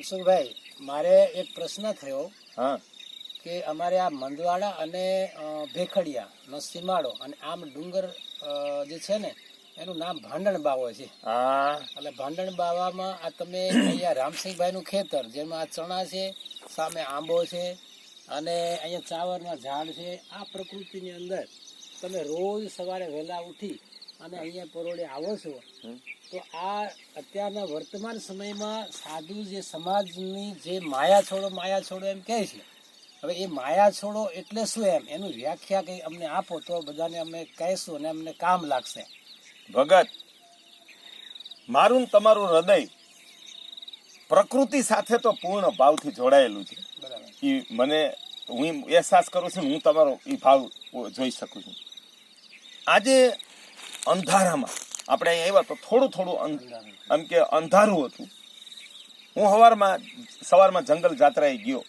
મનસુખભાઈ મારે એક પ્રશ્ન થયો હા. કે અમારે આ મંદવાડા અને ભેખડિયાનો સીમાડો અને આમ ડુંગર જે છે ને એનું નામ ભાંડણ બાવો છે. હા. એટલે ભાંડણ બાવામાં આ તમે અહીંયા રામસિંહભાઈ નું ખેતર જેમાં આ ચણા છે સામે આંબો છે અને અહીંયા ચાવરના ઝાડ છે આ પ્રકૃતિની અંદર તમે રોજ સવારે વહેલા ઉઠી અને અહીંયા પરોળે આવો છો. તો આ અત્યારના વર્તમાન સમયમાં સાધુ જે સમાજની જે માયા છોડો માયા છોડો એમ કહે છે. હવે એ માયા છોડો એટલે શું એમ? એનું વ્યાખ્યા કંઈ અમને આપો તો બધાને અમે કહીશું અને અમને કામ લાગશે. ભગત મારું તમારું હૃદય પ્રકૃતિ સાથે તો પૂર્ણ ભાવથી જોડાયેલું છે. એ મને હું અહેસાસ કરું છું હું તમારો એ ભાવ જોઈ શકું છું. આજે અંધારામાં. આપણે આવ્યા તો થોડું થોડું એમ કે અંધારું હતું. હું સવારમાં સવારમાં જંગલ જાત્રાએ ગયો.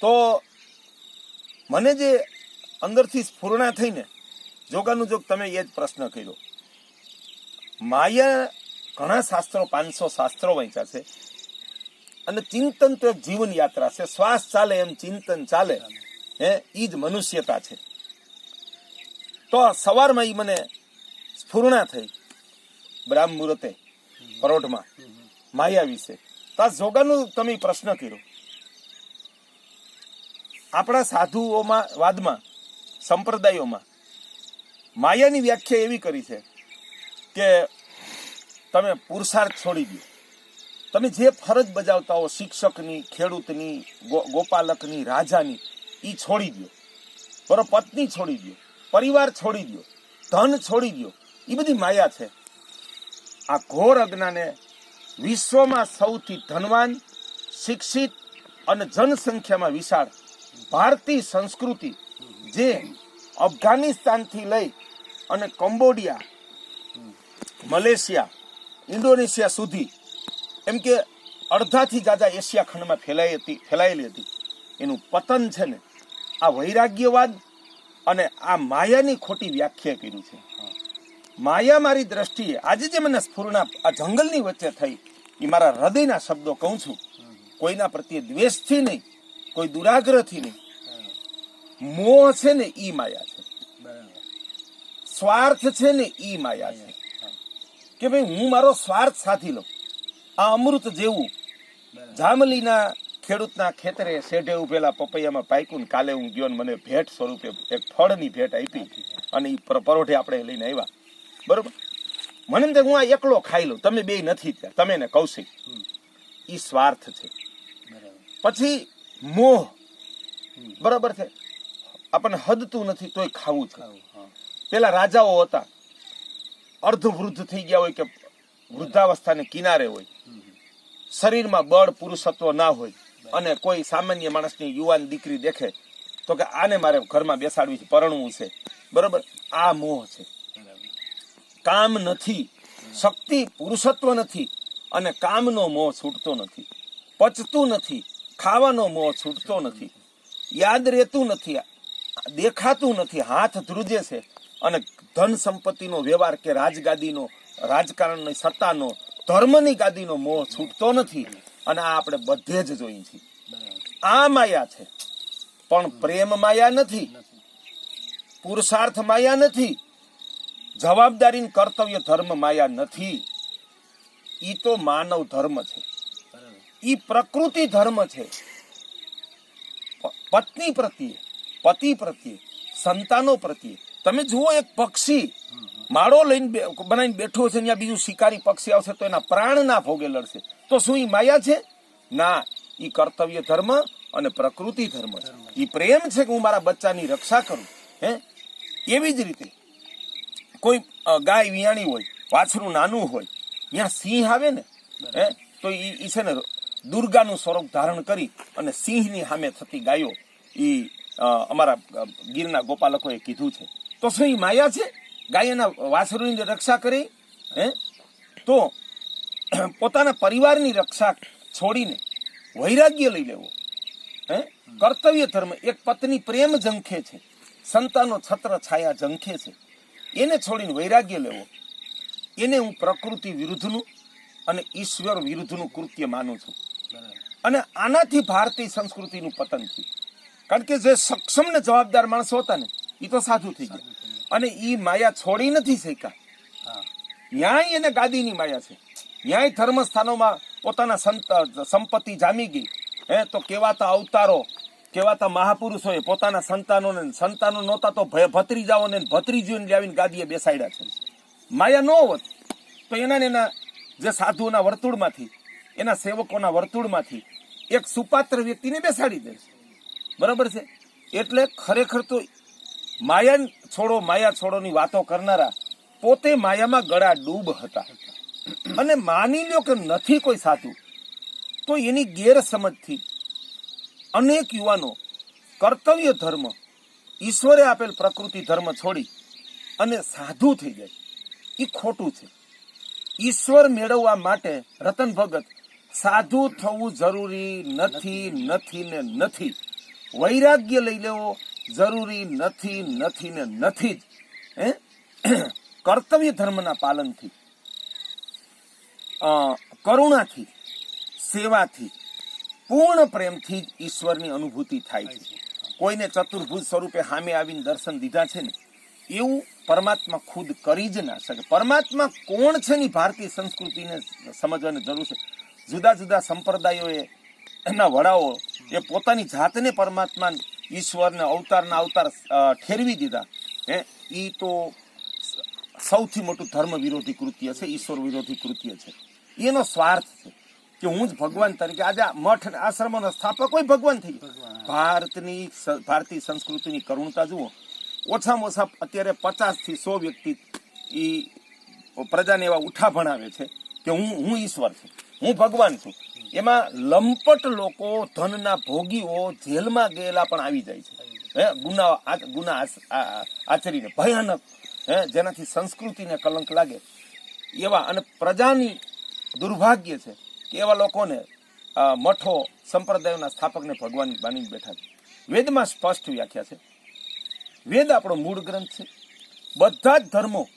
તો મને જે અંદરથી સ્ફૂર્ણા થઈને, જોગાનું જોગ તમે એ જ પ્રશ્ન કર્યો. માયા ઘણા શાસ્ત્રો, પાંચસો શાસ્ત્રો વાંચ્યા છે. અને ચિંતન તો જીવન યાત્રા છે. શ્વાસ ચાલે એમ ચિંતન ચાલે. હે એ જ મનુષ્યતા છે. તો સવારમાં ઈ મને સ્ફૂર્ણા થઈ બ્રાહ્મ મુહૂર્તે, પરોઢમાં, માયા વિશે. તો આ જોગાનું તમે પ્રશ્ન કર્યો. આપણા સાધુઓમાં, વાદમાં, સંપ્રદાયોમાં માયાની વ્યાખ્યા એવી કરી છે કે તમે પુરુષાર્થ છોડી દો. તમે જે ફરજ બજાવતા હો, શિક્ષકની, ખેડૂતની ગોપાલકની, રાજાની એ છોડી દો. બરો પત્ની છોડી દો. પરિવાર છોડી દો ધન છોડી દો એ બધી માયા છે. આ ઘોર અજ્ઞાને વિશ્વમાં સૌથી ધનવાન, શિક્ષિત અને જનસંખ્યામાં વિશાળ ભારતીય સંસ્કૃતિ જે અફઘાનિસ્તાનથી લઈ અને કંબોડિયા, મલેશિયા, ઇન્ડોનેશિયા સુધી, એમ કે અડધાથી જાજા એશિયા ખંડમાં ફેલાઈ હતી, ફેલાયેલી હતી. એનું પતન છે ને, આ વૈરાગ્યવાદ અને આ માયાની ખોટી વ્યાખ્યા કર્યું છે. માયા મારી દ્રષ્ટિએ આજે જે મને સ્ફૂર્ણા આ જંગલની વચ્ચે થઈ એ મારા હૃદયના શબ્દો કહું છું. કોઈના પ્રત્યે દ્વેષથી નહીં કોઈ દુરાગ્રહથી નહીં. મોહ છે ને ઈ માયા છે. સ્વાર્થ છે ને ઈ માયા છે. કે ભાઈ હું મારો સ્વાર્થ સાથી લઉં. આ અમૃત જેવું જામલીના ખેડૂતના ખેતરે શેઢે ઉભેલા પપૈયામાં પાક્યું કાલે હું ગયો મને ભેટ સ્વરૂપે એક ફળની ભેટ આપી અને એ પરોઠે આપણે લઈને આવ્યા. બરોબર? મને એમ હું આ એકલો ખાઈ લઉં, તમે બે નથી ત્યાં. તમે ને કૌશિક. એ સ્વાર્થ છે. પછી મોહ. બરાબર છે? આપણને હદતું નથી, તોય ખાવું છે. પેલા રાજાઓ હતા. અર્ધ વૃદ્ધ થઈ ગયા હોય કે વૃદ્ધાવસ્થાને કિનારે હોય. શરીરમાં બળ પુરુષત્વ ના હોય. અને કોઈ સામાન્ય માણસની યુવાન દીકરી દેખે તો કે આને મારે ઘરમાં બેસાડવી છે, પરણવું છે. બરોબર? આ મોહ છે. કામ નથી. શક્તિ પુરુષત્વ નથી. અને કામનો મોહ છૂટતો નથી. પચતું નથી. ખાવાનો મોહ છૂટતો નથી. યાદ રહેતું નથી. દેખાતું નથી. હાથ ધ્રુજે છે. અને ધન સંપત્તિનો વ્યવહાર કે રાજગાદીનો, રાજકારણની સત્તાનો, ધર્મની ગાદીનો મોહ છૂટતો નથી. અને આ આપણે બધે જ જોઈએ છીએ. આ માયા છે. પણ પ્રેમ માયા નથી. પુરુષાર્થ માયા નથી. જવાબદારી કર્તવ્ય ધર્મ માયા નથી. ઈ તો માનવ ધર્મ છે. એ પ્રકૃતિ ધર્મ છે. પત્ની પ્રત્યે, પતિ પ્રત્યે, સંતાનો પ્રત્યે. તમે જુઓ એક પક્ષી. માળો લઈને બનાવીને બેઠો છે ત્યાં બીજું શિકારી પક્ષી આવશે તો એના પ્રાણ ના ભોગે લડશે. તો શું એ માયા છે? ના એ કર્તવ્ય ધર્મ અને પ્રકૃતિ ધર્મ છે. એ પ્રેમ છે કે હું મારા બચ્ચાની રક્ષા કરું, હે? એવી જ રીતે કોઈ ગાય વિયાણી હોય, વાછરું નાનું હોય ત્યાં સિંહ આવે ને, હે? તો એ છે ને દુર્ગાનું સ્વરૂપ ધારણ કરી અને સિંહની સામે થતી ગાયો એ અમારા ગીરના ગોપાલકોએ કીધું છે. તો શું એ માયા છે? ગાયના વાસરુની રક્ષા કરી, હે? તો પોતાના પરિવારની રક્ષા છોડીને વૈરાગ્ય લઈ લેવો, હે? કર્તવ્ય ધર્મ એક પત્ની પ્રેમ ઝંખે છે સંતાનો છત્ર છાયા ઝંખે છે. એને છોડીને વૈરાગ્ય લેવો. એને હું પ્રકૃતિ વિરુદ્ધનું અને ઈશ્વર વિરુદ્ધનું કૃત્ય માનું છું. અને આનાથી ભારતીય સંસ્કૃતિનું પતન થયું. કારણ કે જે સક્ષમ ને જવાબદાર માણસો હતા ને એ તો સાધુ થઈ ગયા. અને એ માયા છોડી નથી શક્યા. ન્યાય એને ગાદીની માયા છે. ન્યાય ધર્મસ્થાનોમાં પોતાના સંત સંપત્તિ જામી ગઈ. હે તો કેવાતા અવતારો કેવાતા મહાપુરુષોએ પોતાના સંતાનોને સંતાનો નહોતા તો ભય- ભત્રીજાઓને ભત્રીજીઓને લાવીને ગાદીએ બેસાડ્યા છે. માયા ન હોત તો એના એના જે સાધુઓના વર્તુળમાંથી એના સેવકોના વર્તુળમાંથી એક સુપાત્ર વ્યક્તિને બેસાડી દે છે. બરાબર છે? એટલે ખરેખર તો માયા છોડો, માયા છોડોની વાતો કરનારા પોતે માયામાં ગળા ડૂબ હતા. અને માની લ્યો કે નથી કોઈ સાચું, તો એની ગેરસમજથી અનેક યુવાનો કર્તવ્ય ધર્મ, ઈશ્વરે આપેલ પ્રકૃતિ ધર્મ છોડી અને સાધુ થઈ જાય. એ ખોટું છે. ઈશ્વર મેળવવા માટે રતન ભગત સાધુ થવું જરૂરી નથી નથી ને નથી. વૈરાગ્ય લઈ લેવો જરૂરી નથી નથી ને નથી જ. હે? કર્તવ્ય ધર્મના પાલનથી કરુણાથી સેવાથી પૂર્ણ પ્રેમથી જ ઈશ્વરની અનુભૂતિ થાય છે. કોઈને ચતુર્ભુજ સ્વરૂપે સામે આવીને દર્શન દીધા છે ને એવું પરમાત્મા ખુદ કરી જ ના શકે. પરમાત્મા કોણ છે ની ભારતીય સંસ્કૃતિને સમજવાની જરૂર છે? જુદા જુદા સંપ્રદાયોએ એના વડાઓ એ પોતાની જાતને પરમાત્મા ઈશ્વરને અવતારના અવતાર ઠેરવી દીધા. હે? એ તો સૌથી મોટું ધર્મ વિરોધી કૃત્ય છે ઈશ્વર વિરોધી કૃત્ય છે. એનો સ્વાર્થ છે કે હું જ ભગવાન તરીકે આજે આ મઠ અને આશ્રમોનો સ્થાપક હોય ભગવાન થઈ ભારતની ભારતીય સંસ્કૃતિની કરુણતા જુઓ. ઓછામાં ઓછા અત્યારે પચાસથી સો વ્યક્તિ એ પ્રજાને એવા ઉઠા ભણાવે છે કે હું હું ઈશ્વર છું. હું ભગવાન છું. એમાં લંપટ લોકો ધનના ભોગીઓ જેલમાં ગયેલા પણ આવી જાય છે. હે, ગુના ગુના આચરીને, ભયાનક, હે, જેનાથી સંસ્કૃતિને કલંક લાગે. એવા અને પ્રજાની દુર્ભાગ્ય છે કે એવા લોકોને મઠો સંપ્રદાયોના સ્થાપકને ભગવાન માની બેઠા છે. વેદમાં સ્પષ્ટ વ્યાખ્યા છે. વેદ આપણો મૂળ ગ્રંથ છે. બધા જ ધર્મો,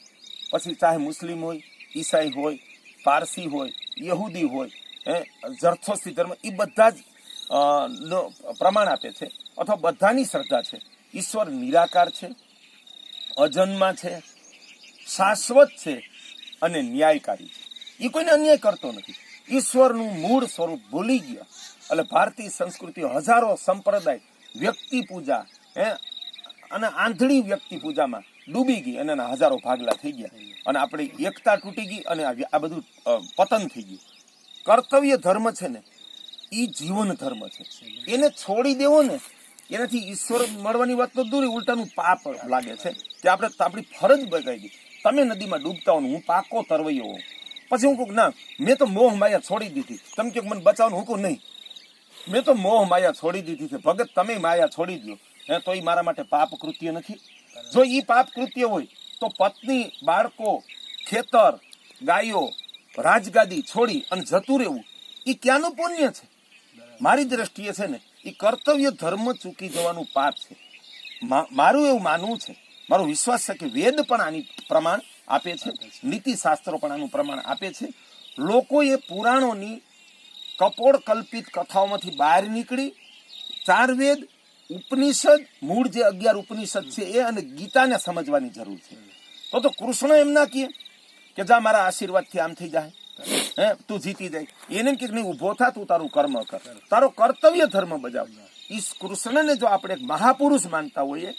પછી ચાહે મુસ્લિમ હોય, ઈસાઈ હોય, પારસી હોય, યહૂદી હોય હે ઝરથોસ્તી ધર્મ એ બધા જ પ્રમાણ આપે છે, અથવા બધાની શ્રદ્ધા છે. ઈશ્વર નિરાકાર છે, અજન્મા છે, શાશ્વત છે અને ન્યાયકારી છે. એ કોઈને અન્યાય કરતો નથી. ઈશ્વરનું મૂળ સ્વરૂપ ભૂલી ગયા. એટલે ભારતીય સંસ્કૃતિ હજારો સંપ્રદાય, વ્યક્તિ પૂજા, હે, અને આંધળી વ્યક્તિ પૂજામાં ડૂબી ગઈ અને એના હજારો ભાગલા થઈ ગયા. અને આપણી એકતા તૂટી ગઈ અને આ બધું પતન થઈ ગયું. કર્તવ્ય ધર્મ છે ને એ જીવન ધર્મ છે. એને છોડી દેવો ને, એનાથી ઈશ્વર મળવાની વાત તો દૂર ઉલટાનું પાપ લાગે છે. કે આપણે આપણી ફરજ બગાઈ ગઈ તમે નદીમાં ડૂબતા હો હું પાકો તરવૈયો હોઉં. પછી હું કહું ના, મેં તો મોહ માયા છોડી દીધી. તમે કહો મને બચાવવાનું હું કહું નહીં. મેં તો મોહ માયા છોડી દીધી છે. ભગત તમે માયા છોડી દો હે, તો એ મારા માટે પાપ કૃત્ય નથી. જો એ પાપ કૃત્ય હોય, તો પત્ની, બાળકો, ખેતર, ગાયો રાજગાદી છોડી અને જતું રહેવું એ ક્યાંનું પુણ્ય છે? મારી દ્રષ્ટિએ છે ને એ કર્તવ્ય ધર્મ ચૂકી જવાનું પાપ છે. મારું એવું માનવું છે, મારો વિશ્વાસ છે કે વેદ પણ આની પ્રમાણ આપે છે નીતિ શાસ્ત્રો પણ આનું પ્રમાણ આપે છે. લોકોએ પુરાણોની કપોળ કલ્પિત કથાઓમાંથી બહાર નીકળી, ચાર વેદ, ઉપનિષદ, મૂળ જે અગિયાર ઉપનિષદ છે એ અને ગીતાને સમજવાની જરૂર છે. તો તો કૃષ્ણ એમ ના કહે. કે જા મારા આશીર્વાદથી આમ થઈ જાય. હે, તું જીતી જાય. એને કે નહીં, ઊભો થા, તું તારું કર્મ કર. તારો કર્તવ્ય ધર્મ બજાવ. ઈ કૃષ્ણને જો આપણે એક મહાપુરુષ માનતા હોઈએ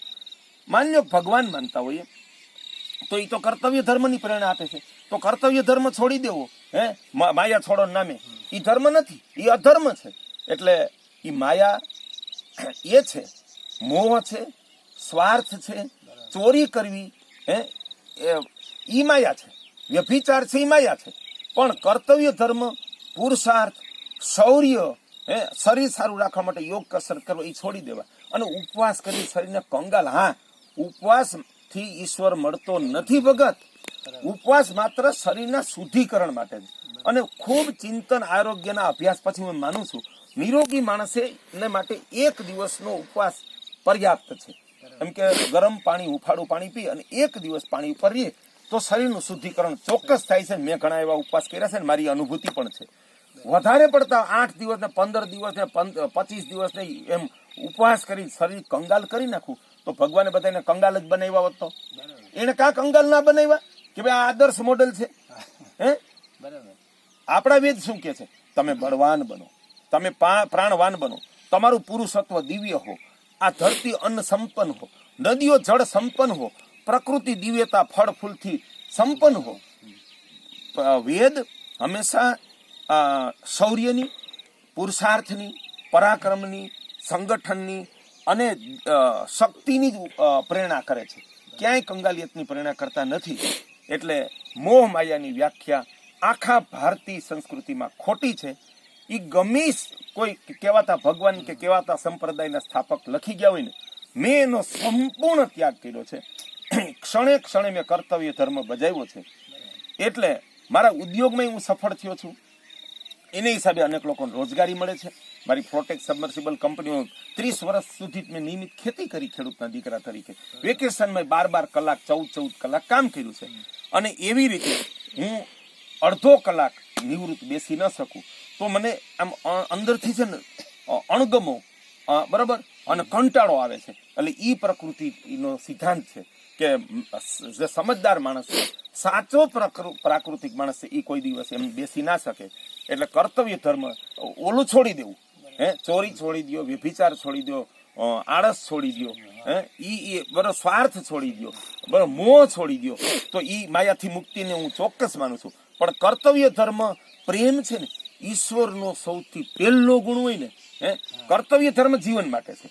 માન્ય ભગવાન માનતા હોઈએ, તો એ તો કર્તવ્ય ધર્મની પ્રેરણા આપે છે. તો કર્તવ્ય ધર્મ છોડી દેવો. હે માયા છોડો નામે. એ ધર્મ નથી. એ અધર્મ છે. એટલે એ માયા એ છે. મોહ છે. સ્વાર્થ છે. ચોરી કરવી. હે, એ માયા છે. વ્યભિચાર છે એ માયા છે. પણ કર્તવ્ય ધર્મ, પુરુષાર્થ, શૌર્ય, હે, શરીર સારું રાખવા માટે યોગ કસરત કરવો એ છોડી દેવા. અને ઉપવાસ કરી શરીરને કંગાલ. હા, ઉપવાસથી ઈશ્વર મળતો નથી ભગત. ઉપવાસ માત્ર શરીરના શુદ્ધિકરણ માટે અને ખૂબ ચિંતન આરોગ્યના અભ્યાસ પછી હું માનું છું, નિરોગી માણસે એને માટે એક દિવસનો ઉપવાસ પર્યાપ્ત છે. એમ કે ગરમ પાણી હુંફાળું પાણી પી અને એક દિવસ પાણી ઉપર રહીએ. તો શરીરનું શુદ્ધિકરણ ચોક્કસ થાય છે. મેં ઘણા એવા ઉપવાસ કર્યા છે ને મારી અનુભૂતિ પણ છે. વધારે પડતા આઠ દિવસ ને પંદર દિવસ ને પચીસ દિવસ ને એમ ઉપવાસ કરી શરીર કંગાલ કરી નાખું, તો ભગવાને બધાને કંગાલ જ બનાવ્યા હોત તો. એને કાં કંગાલ ના બનાવ્યા? કે ભાઈ આ આદર્શ મોડલ છે? હે? બરાબર આપણા વેદ શું કે છે? તમે બળવાન બનો. તમે પ્રાણવાન બનો. તમારું પુરુષત્વ દિવ્ય હો. આ ધરતી અન્ન સંપન્ન હો. નદીઓ જળ સંપન્ન હો. પ્રકૃતિ દિવ્યતા ફળ ફૂલથી સંપન્ન હો. વેદ હંમેશા શૌર્યની, પુરુષાર્થની, પરાક્રમની, સંગઠનની અને શક્તિની જ પ્રેરણા કરે છે. ક્યાંય કંગાલિયતની પ્રેરણા કરતા નથી. એટલે મોહ માયાની વ્યાખ્યા આખા ભારતીય સંસ્કૃતિમાં ખોટી છે. એ ગમે કોઈ કહેવાતા ભગવાન કે કહેવાતા સંપ્રદાયના સ્થાપક લખી ગયા હોય ને, મેં એનો સંપૂર્ણ ત્યાગ કર્યો છે. ક્ષણે ક્ષણે મેં કર્તવ્ય ધર્મ બજાવ્યો છે. એટલે મારા ઉદ્યોગમાં હું સફળ થયો છું. એને હિસાબે અનેક લોકોને રોજગારી મળે છે. મારી પ્રોટેક્ટ સબમર્સિબલ કંપનીઓ ત્રીસ વર્ષ સુધી મેં નિયમિત ખેતી કરી ખેડૂતના દીકરા તરીકે. વેકેશનમાં બાર બાર કલાક, ચૌદ ચૌદ કલાક કામ કર્યું છે. અને એવી રીતે હું અડધો કલાક નિવૃત્ત બેસી ન શકું. તો મને આમ અંદરથી છે ને અણગમો બરાબર? અને કંટાળો આવે છે. એટલે એ પ્રકૃતિનો સિદ્ધાંત છે. કે જે સમજદાર માણસ છે, સાચો પ્રકૃ- પ્રાકૃતિક માણસ છે એ કોઈ દિવસ એમ બેસી ના શકે. એટલે કર્તવ્ય ધર્મ ઓલું છોડી દેવું. હે? ચોરી છોડી દો વ્યભિચાર છોડી દો આળસ છોડી દો હે? ઈ બરો સ્વાર્થ છોડી દો બરો મોહ છોડી દો તો ઈ માયાથી મુક્તિને હું ચોક્કસ માનું છું. પણ કર્તવ્ય ધર્મ પ્રેમ છે ને, ઈશ્વરનો સૌથી પહેલો ગુણ હોય ને હે? કર્તવ્ય ધર્મ જીવન માટે છે.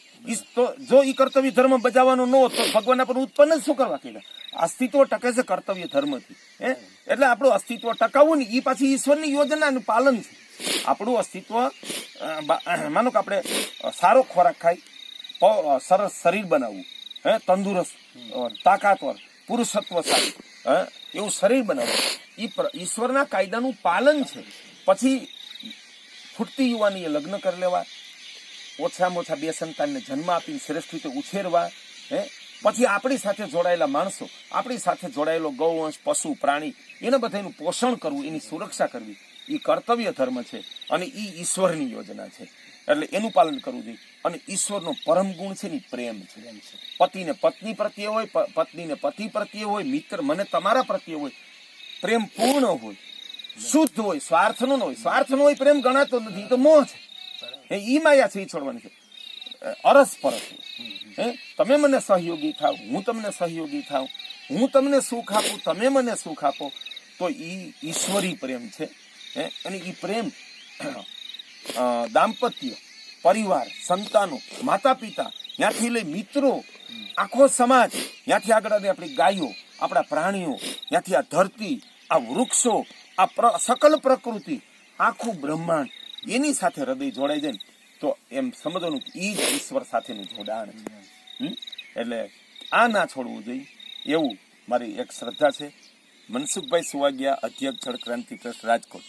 તો જો ઈ કર્તવ્ય ધર્મ બજાવવાનો ન હોત તો ભગવાન આપણને ઉત્પન્ન જ શું કરવા કીધા? અસ્તિત્વ ટકે છે કર્તવ્ય ધર્મથી. હે? એટલે આપણું અસ્તિત્વ ટકાવવું ને ઈ પાછી ઈશ્વરની યોજનાનું પાલન છે. આપણું અસ્તિત્વ માનો કે આપણે સારો ખોરાક ખાઈ સરસ શરીર બનાવવું. હે? તંદુરસ્ત તાકાતવર, પુરુષત્વ સારું, હે? એવું શરીર બનાવવું. પ્ર- ઈશ્વરના કાયદાનું પાલન છે. પછી ફૂટતી યુવાનીએ લગ્ન કરી લેવા. ઓછામાં ઓછા બે સંતાનને જન્મ આપીને શ્રેષ્ઠ રીતે ઉછેરવા, હે? પછી આપણી સાથે જોડાયેલા માણસો, આપણી સાથે જોડાયેલો ગૌવંશ, પશુ, પ્રાણી, એને બધાનું પોષણ કરવું, એની સુરક્ષા કરવી, એ કર્તવ્ય ધર્મ છે અને એ ઈશ્વરની યોજના છે. એટલે એનું પાલન કરવું જોઈએ. અને ઈશ્વરનો પરમ ગુણ છે ને પ્રેમ છે. પતિને પત્ની પ્રત્યે હોય પત્નીને પતિ પ્રત્યે હોય, મિત્ર મને તમારા પ્રત્યે હોય, પ્રેમ પૂર્ણ હોય, શુદ્ધ હોય, સ્વાર્થનો ન હોય. સ્વાર્થનો હોય, પ્રેમ ગણાતો નથી. તો મોહ છે. એ માયા છે ઈ છોડવાની છે. અરસ પરસ હે, તમે મને સહયોગી થાવ, હું તમને સહયોગી થાવ, હું તમને સુખ આપું, તમે મને સુખ આપો, તો ઈ ઈશ્વરી પ્રેમ છે. હે, અને ઈ પ્રેમ દાંપત્ય, પરિવાર, સંતાનો માતા પિતા ત્યાંથી લઈ મિત્રો, આખો સમાજ, ત્યાંથી આગળ આપણી ગાયો, આપણા પ્રાણીઓ, ત્યાંથી આ ધરતી, આ વૃક્ષો, આ સકલ પ્રકૃતિ, આખું બ્રહ્માંડ એની સાથે હૃદય જોડાઈ જાય તો એમ સમજવાનું ઈ જ ઈશ્વર સાથેનું જોડાણ એટલે આ ના છોડવું જોઈએ. એવું મારી એક શ્રદ્ધા છે. મનસુખભાઈ સુવાગિયા, અધ્યક્ષ જળ ક્રાંતિ ટ્રસ્ટ રાજકોટ.